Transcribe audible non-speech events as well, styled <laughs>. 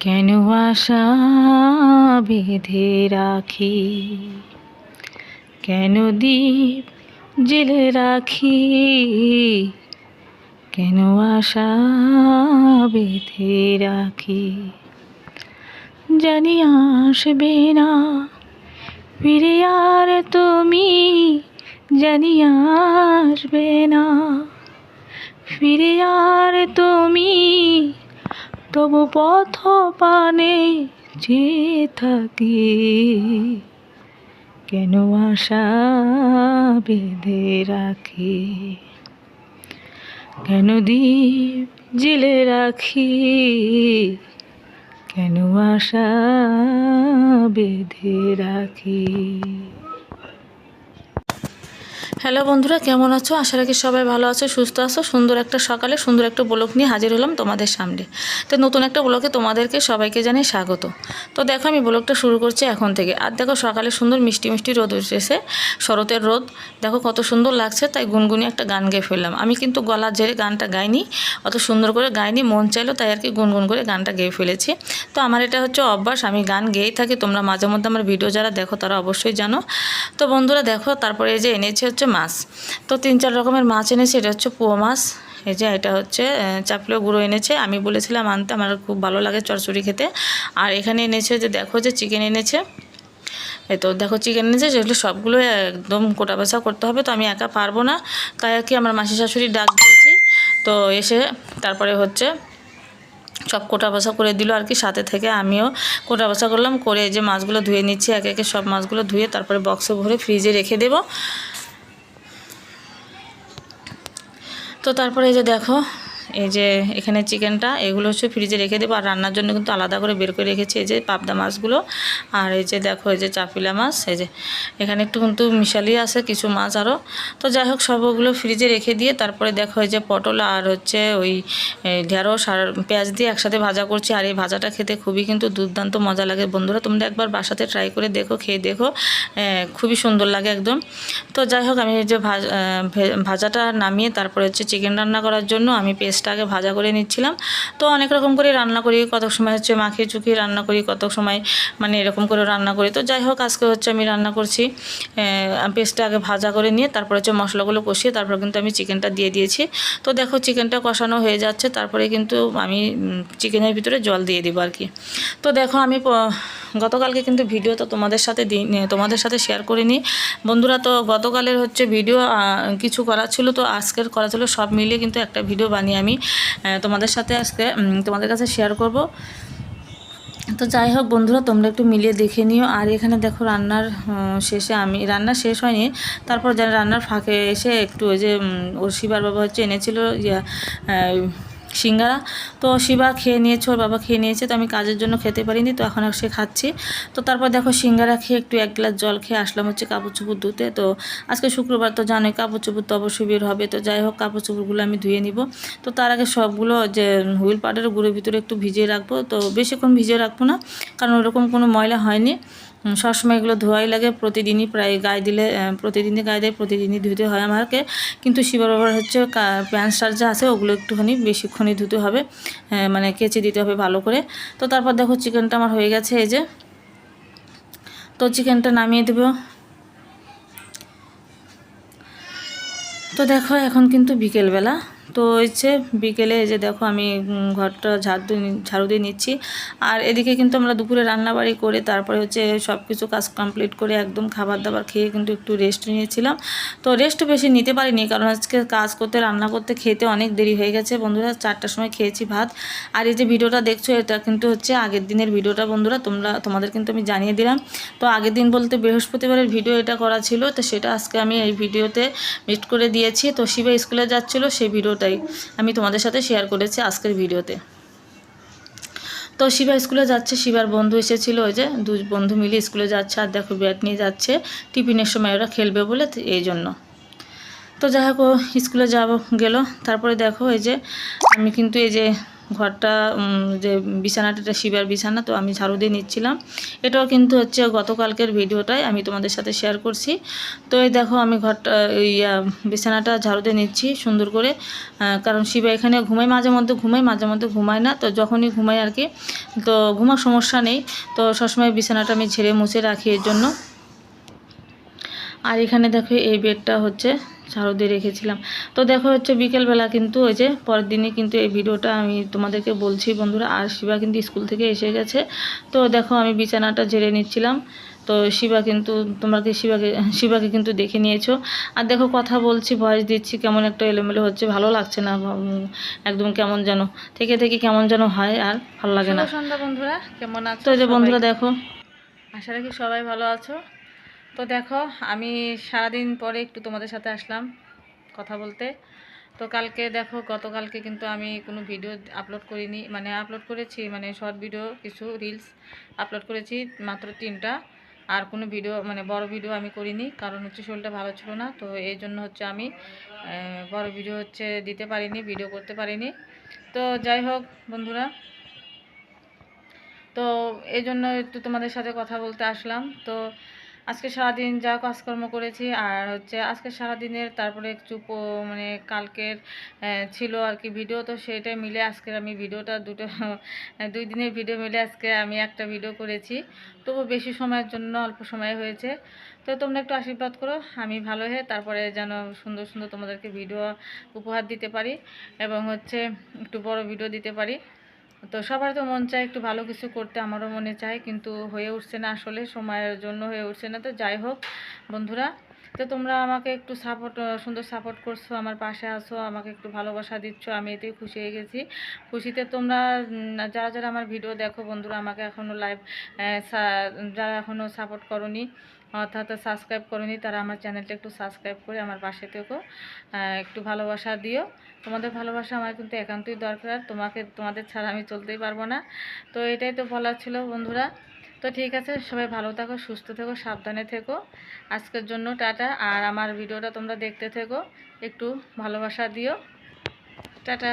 কেন আশা বেঁধে রাখি? কেন দ্বীপ জেলে রাখি? কেন আশা বেঁধে রাখি? জানি আসবে না, ফিরে আর তুমি জানি আসবে না। ফিরে আর তুমি তবু পথ পানে যে থাকি। কেন আশা বেঁধে রাখি? কেন দ্বীপ জেলে রাখি? কেন আশা বেঁধে রাখি? হ্যালো বন্ধুরা, কেমন আছো? আশা রাখি সবাই ভালো আছো, সুস্থ আছো। সুন্দর একটা সকালে, সুন্দর একটা ব্লগ নিয়ে হাজির হলাম তোমাদের সামনে। তো নতুন একটা ব্লগে তোমাদেরকে সবাইকে জানাই স্বাগত। তো দেখো, আমি ব্লগটা শুরু করছি এখন থেকে। আর দেখো, সকালে সুন্দর মিষ্টি মিষ্টি রোদ উঠেছে, শরতের রোদ। দেখো, কত সুন্দর লাগছে, তাই গুনগুনি একটা গান গেয়ে ফেললাম। আমি কিন্তু গলার জেরে গানটা গাইনি, অত সুন্দর করে গাইনি, মন চাইলো তাই আর কি গুনগুন করে গানটা গেয়ে ফেলেছি। তো আমার এটা হচ্ছে অভ্যাস, আমি গান গেয়েই থাকি। তোমরা মাঝে মধ্যে আমার ভিডিও যারা দেখো, তারা অবশ্যই জানো। তো বন্ধুরা, দেখো, তারপরে এই যে এনেছে হচ্ছে মাছ। তো তিন চার রকমের মাছ এনেছে, এটা হচ্ছে পোয়া মাছ, এই যে এটা হচ্ছে চাপলো গুঁড়ো এনেছে। আমি বলেছিলাম আনতে, আমার খুব ভালো লাগে চরচড়ি খেতে। আর এখানে এনেছে যে, দেখো যে চিকেন এনেছে। এই তো দেখো চিকেন এনেছে সেগুলো সবগুলো একদম কোটা বাছা করতে হবে। তো আমি একা পারব না, তাই আর কি আমার মাসি শাশুড়ি ডাক দিয়েছি। তো এসে তারপরে হচ্ছে সব কোটা বাছা করে দিল আর কি, সাথে থেকে আমিও কোটা বাছা করলাম। করে যে মাছগুলো ধুয়ে নিচ্ছি, একে একে সব মাছগুলো ধুয়ে তারপরে বক্সে ভরে ফ্রিজে রেখে দেবো। তো তারপরে এই যে দেখো এই যে এখানে চিকেনটা, এগুলো হচ্ছে ফ্রিজে রেখে দেবো। আর রান্নার জন্য কিন্তু আলাদা করে বের করে রেখেছি, এই যে পাবদা মাছগুলো। আর এই যে দেখো, এই যে চাপিলা মাছ, এই যে এখানে একটু কিন্তু মিশালি আছে, কিছু মাছ আরও তো যাই হোক সবগুলো ফ্রিজে রেখে দিয়ে তারপরে দেখো, এই যে পটল আর হচ্ছে ওই ঢেঁড়স আর পেঁয়াজ দিয়ে একসাথে ভাজা করছি। আর এই ভাজাটা খেতে খুবই কিন্তু দুর্দান্ত মজা লাগে বন্ধুরা। তোমরা একবার বাসাতে ট্রাই করে দেখো, খেয়ে দেখো। খুবই সুন্দর লাগে একদম। তো যাই হোক, আমি এই যে ভাজাটা নামিয়ে তারপরে হচ্ছে চিকেন রান্না করার জন্য আমি পেস্ট আগে ভাজা করে নিচ্ছিলাম। তো অনেক রকম করে রান্না করি কত সময় হচ্ছে মাখিয়ে চুকিয়ে রান্না করি কত সময় মানে এরকম করে রান্না করি। তো যাই হোক, আজকে হচ্ছে আমি রান্না করছি পেস্টটা আগে ভাজা করে নিয়ে তারপর হচ্ছে মশলাগুলো কষিয়ে তারপর কিন্তু আমি চিকেনটা দিয়ে দিয়েছি। তো দেখো চিকেনটা কষানো হয়ে যাচ্ছে, তারপরে কিন্তু আমি চিকেনের ভিতরে জল দিয়ে দিব আর কি। তো দেখো আমি গতকালকে কিন্তু ভিডিও তো তোমাদের সাথে তোমাদের সাথে শেয়ার করে নিই বন্ধুরা, তো গতকালের হচ্ছে ভিডিও কিছু করা ছিল, তো আজকের করা ছিল, সব মিলিয়ে কিন্তু একটা ভিডিও বানিয়ে আমি তোমাদের সাথে আজকে তোমাদের কাছে শেয়ার করব। তো যাই হোক বন্ধুরা, তোমরা একটু মিলিয়ে দেখে নিও। আর এখানে দেখো রান্নার শেষে আমি, রান্না শেষ হয়নি। তারপর যেন রান্নার ফাঁকে এসে একটু ওই যে ওর শিবার বাবা হচ্ছে এনেছিল সিঙ্গারা। তো শিবা খেয়ে নিয়েছে, ওর বাবা খেয়ে নিয়েছে, তো আমি কাজের জন্য খেতে পারিনি, তো এখন সে খাচ্ছি। তো তারপর দেখো সিঙ্গারা খেয়ে একটু এক গ্লাস জল খেয়ে আসলাম হচ্ছে কাপড় চুপুর ধুতে। তো আজকে শুক্রবার, তো জানোই কাপড় চুপুর তো অবশ্যই বের হবে। তো যাই হোক, কাপড় চুপুরগুলো আমি ধুয়ে নিব। তো তার আগে সবগুলো যে হুইল পাউডারের গুঁড়োর ভিতরে একটু ভিজিয়ে রাখব। তো বেশিক্ষণ ভিজিয়ে রাখব না, কারণ ওরকম কোনো ময়লা হয়নি। সবসময় এগুলো ধোয়াই লাগে, প্রতিদিনই প্রায় গায়ে দিলে প্রতিদিনই গায়ে দেয়, প্রতিদিনই ধুতে হয় আমাকে। কিন্তু শিবার বাবার হচ্ছে প্যান্ট শার্ট যা আছে ওগুলো একটুখানি বেশিক্ষণই ধুতে হবে মানে কেচে দিতে হবে ভালো করে। তো তারপর দেখো চিকেনটা আমার হয়ে গেছে, এই যে। তো চিকেনটা নামিয়ে দেব। তো দেখো এখন কিন্তু বিকেলবেলা। তো হচ্ছে বিকেলে যে দেখো আমি ঘরটা ঝাড় ঝাড়ু দিয়ে নিচ্ছি। আর এদিকে কিন্তু আমরা দুপুরে রান্নাবাড়ি করে তারপরে হচ্ছে সব কিছু কাজ কমপ্লিট করে একদম খাবার দাবার খেয়ে কিন্তু একটু রেস্ট নিয়েছিলাম। তো রেস্ট বেশি নিতে পারিনি কারণ আজকে কাজ করতে, রান্না করতে খেতে অনেক দেরি হয়ে গেছে। বন্ধুরা, চারটার সময় খেয়েছি ভাত। আর এই যে ভিডিওটা দেখছ, এটা কিন্তু হচ্ছে আগের দিনের ভিডিওটা বন্ধুরা, তোমরা, তোমাদের কিন্তু আমি জানিয়ে দিলাম। তো আগের দিন বলতে বৃহস্পতিবারের ভিডিও এটা করা ছিল, তো সেটা আজকে আমি এই ভিডিওতে মিট করে দিয়েছি। তো শিবা স্কুলে যাচ্ছিল, সেই ভিডিওটা তাই আমি তোমাদের সাথে শেয়ার করেছি আজকের ভিডিওতে। তো শিবা স্কুলে যাচ্ছে, শিবার বন্ধু এসেছিল ওই যে, দু বন্ধু মিলে স্কুলে যাচ্ছে আর দেখো ব্যাট নিয়ে যাচ্ছে। টিফিনের সময় ওরা খেলবে বলে এই জন্য। তো যাই হোক স্কুলে যাব, গেল। তারপরে দেখো এই যে, আমি কিন্তু এই যে ঘরটা যে বিছানাটা এটা শিবার বিছানা তো আমি ঝাড়ু দিয়ে নিচ্ছিলাম। এটাও কিন্তু হচ্ছে গতকালকের ভিডিওটাই আমি তোমাদের সাথে শেয়ার করছি। তো এই দেখো আমি ঘরটা আহ, বিছানাটা ঝাড়ু দিয়ে নিচ্ছি সুন্দর করে। কারণ শিবা এখানে ঘুমাই মাঝে মধ্যে ঘুমাই মাঝে মধ্যে ঘুমায় না তো যখনই ঘুমাই আর কি তো ঘুমার সমস্যা নেই। তো সবসময় বিছানাটা আমি ঝেড়ে মুছে রাখি এর জন্য। আর এখানে দেখো এই বেডটা হচ্ছে ঝাড়ু দিয়ে রেখেছিলাম। তো দেখো হচ্ছে বিকেলবেলা কিন্তু ওই যে পরের দিনই কিন্তু এই ভিডিওটা আমি তোমাদেরকে বলছি বন্ধুরা আর শিবা কিন্তু স্কুল থেকে এসে গেছে। তো দেখো আমি বিছানাটা ঝেড়ে নিচ্ছিলাম। তো শিবা কিন্তু তোমাকে শিবাকে শিবাকে কিন্তু দেখে নিয়েছো। আর দেখো কথা বলছি ভয়েস দিচ্ছি কেমন একটা এলোমেলো হচ্ছে ভালো লাগছে না একদম কেমন যেন থেকে থেকে কেমন যেন হয় আর ভালো লাগে না। সন্ধ্যা বন্ধুরা কেমন আছো? তো যে বন্ধুরা দেখো। আশা রাখি সবাই ভালো আছো। তো দেখো, আমি সারাদিন পরে একটু তোমাদের সাথে আসলাম কথা বলতে। তো কালকে দেখো, গতকালকে কিন্তু আমি কোনো ভিডিও আপলোড করিনি মানে আপলোড করেছি মানে শর্ট ভিডিও কিছু রিলস আপলোড করেছি মাত্র তিনটা। আর কোনো ভিডিও মানে বড় ভিডিও আমি করিনি, কারণ হচ্ছে শরীরটা ভালো ছিল না, তো এই জন্য হচ্ছে আমি বড় ভিডিও হচ্ছে দিতে পারিনি ভিডিও করতে পারিনি। তো যাই হোক বন্ধুরা, তো এই জন্য একটু তোমাদের সাথে কথা বলতে আসলাম। তো আজকে সারাদিন যা কাজকর্ম করেছি, আর হচ্ছে আজকে সারাদিনের তারপরে একটু মানে কালকের ছিল আর কি ভিডিও, তো সেটাই মিলে আজকের আমি ভিডিওটা দুটো, <laughs> দুই দিনের ভিডিও মিলে আজকে আমি একটা ভিডিও করেছি। তবু বেশি সময়ের জন্য অল্প সময় হয়েছে। তো তোমরা একটু আশীর্বাদ করো, আমি ভালো হয়ে তারপরে যেন সুন্দর সুন্দর তোমাদেরকে ভিডিও উপহার দিতে পারি, এবং হচ্ছে একটু বড় ভিডিও দিতে পারি। তো সবার তো মন চায় একটু ভালো কিছু করতে, আমারও মনে চায়, কিন্তু হয়ে উঠছে না আসলে, সময়ের জন্য হয়ে উঠছে না। তো যাই হোক, বন্ধুরা তো তোমরা আমাকে একটু সাপোর্ট সুন্দর সাপোর্ট করছ, আমার পাশে আসো আমাকে একটু ভালোবাসা দিচ্ছ, আমি এতেই খুশি হয়ে গেছি। খুশিতে তোমরা যারা যারা আমার ভিডিও দেখো বন্ধুরা, আমাকে এখনও লাইভ যারা এখনও সাপোর্ট করনি, অর্থাৎ সাবস্ক্রাইব করনি, তারা আমার চ্যানেলটা একটু সাবস্ক্রাইব করে আমার পাশে থেকেও একটু ভালোবাসা দিও। তোমাদের ভালোবাসা আমার কিন্তু একান্তই দরকার, তোমাকে, তোমাদের ছাড়া আমি চলতেই পারব না। তো এটাই তো বলার ছিল বন্ধুরা। তো ঠিক আছে, সবাই ভালো থাকো, সুস্থ থেকো, সাবধানে থেকো। আজকের জন্য টাটা, আর আমার ভিডিওটা তোমরা দেখতে থেকো, একটু ভালোবাসা দিও। টাটা।